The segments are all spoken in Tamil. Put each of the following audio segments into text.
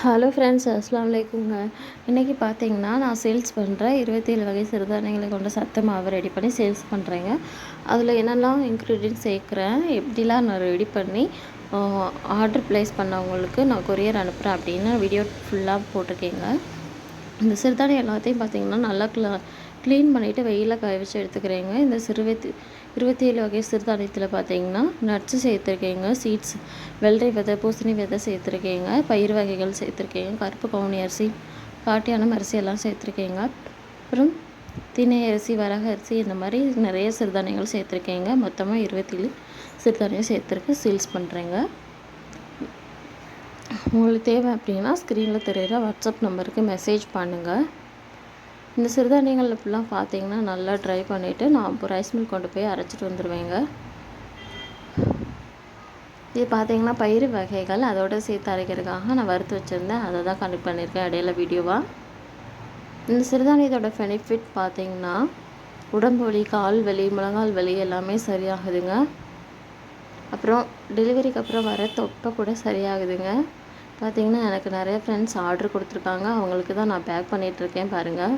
ஹலோ ஃப்ரெண்ட்ஸ் அஸ்லாம் வலைக்குங்க இன்றைக்கி பார்த்தீங்கன்னா நான் சேல்ஸ் பண்ணுறேன் இருபத்தேழு வகை சிறுதானியங்களை கொண்ட சத்து மாவு ரெடி பண்ணி சேல்ஸ் பண்ணுறேங்க அதில் என்னெல்லாம் இன்க்ரீடியன்ட் சேர்க்குறேன் எப்படிலாம் நான் ரெடி பண்ணி ஆர்டர் ப்ளேஸ் பண்ணவங்களுக்கு நான் கொரியர் அனுப்புகிறேன் அப்படின்னு வீடியோ ஃபுல்லாக போட்டிருக்கேங்க. இந்த சிறுதானியம் எல்லாத்தையும் பார்த்தீங்கன்னா நல்லா க்ளா க்ளீன் பண்ணிவிட்டு வெயிலில் காய வச்சு எடுத்துக்கிறேங்க. இந்த சிறுவத்தி இருபத்தி ஏழு வகை சிறுதானியத்தில் பார்த்தீங்கன்னா நட்ஸு சேர்த்துருக்கேங்க சீட்ஸ் வெள்ளை விதை பூசணி விதை சேர்த்துருக்கேங்க பயிர் வகைகள் சேர்த்துருக்கேங்க கருப்பு கவுனி அரிசி பாட்டியானம் அரிசி எல்லாம் சேர்த்துருக்கேங்க. அப்புறம் தினை அரிசி வரக அரிசி இந்த மாதிரி நிறைய சிறுதானியங்கள் சேர்த்துருக்கேங்க. மொத்தமாக இருபத்தேழு சிறுதானியம் சேர்த்துருக்கு சீல்ஸ் பண்ணுறேங்க உங்களுக்கு தேவை அப்படின்னா ஸ்க்ரீனில் தெரிகிற வாட்ஸ்அப் நம்பருக்கு மெசேஜ் பண்ணுங்கள் இந்த சிறுதானியங்கள் இப்படிலாம் பார்த்தீங்கன்னா நல்லா ட்ரை பண்ணிவிட்டு நான் இப்போ ரைஸ் மில் கொண்டு போய் அரைச்சிட்டு வந்துடுவேங்க இது பார்த்தீங்கன்னா பயிர் வகைகள் அதோடு சேர்த்து அரைக்கிறதுக்காக நான் வறுத்து வச்சுருந்தேன். அதை தான் கனெக்ட் பண்ணியிருக்கேன் இடையில வீடியோவாக இந்த சிறுதானியத்தோட பெனிஃபிட் பார்த்தீங்கன்னா உடம்பு வலி கால் வலி முழங்கால் வலி எல்லாமே சரியாகுதுங்க. அப்புறம் டெலிவரிக்கு அப்புறம் வர தொப்பை கூட சரியாகுதுங்க. பார்த்திங்கன்னா எனக்கு நிறைய ஃப்ரெண்ட்ஸ் ஆர்டர் கொடுத்துருக்காங்க. அவங்களுக்கு தான் நான் பேக் பண்ணிகிட்ருக்கேன் பாருங்கள்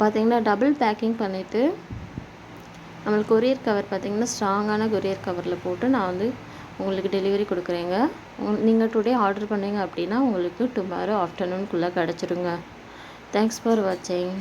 பார்த்திங்கன்னா டபுள் பேக்கிங் பண்ணிவிட்டு நம்மளுக்கு கொரியர் கவர் பார்த்திங்கன்னா ஸ்ட்ராங்கான கொரியர் கவரில் போட்டு நான் வந்து உங்களுக்கு டெலிவரி கொடுக்குறேங்க. நீங்கள் டுடே ஆர்டர் பண்ணீங்க அப்படின்னா உங்களுக்கு டுமாரோ ஆஃப்டர்நூன்குள்ளே கிடச்சிருங்க. தேங்க்ஸ் ஃபார் வாட்சிங்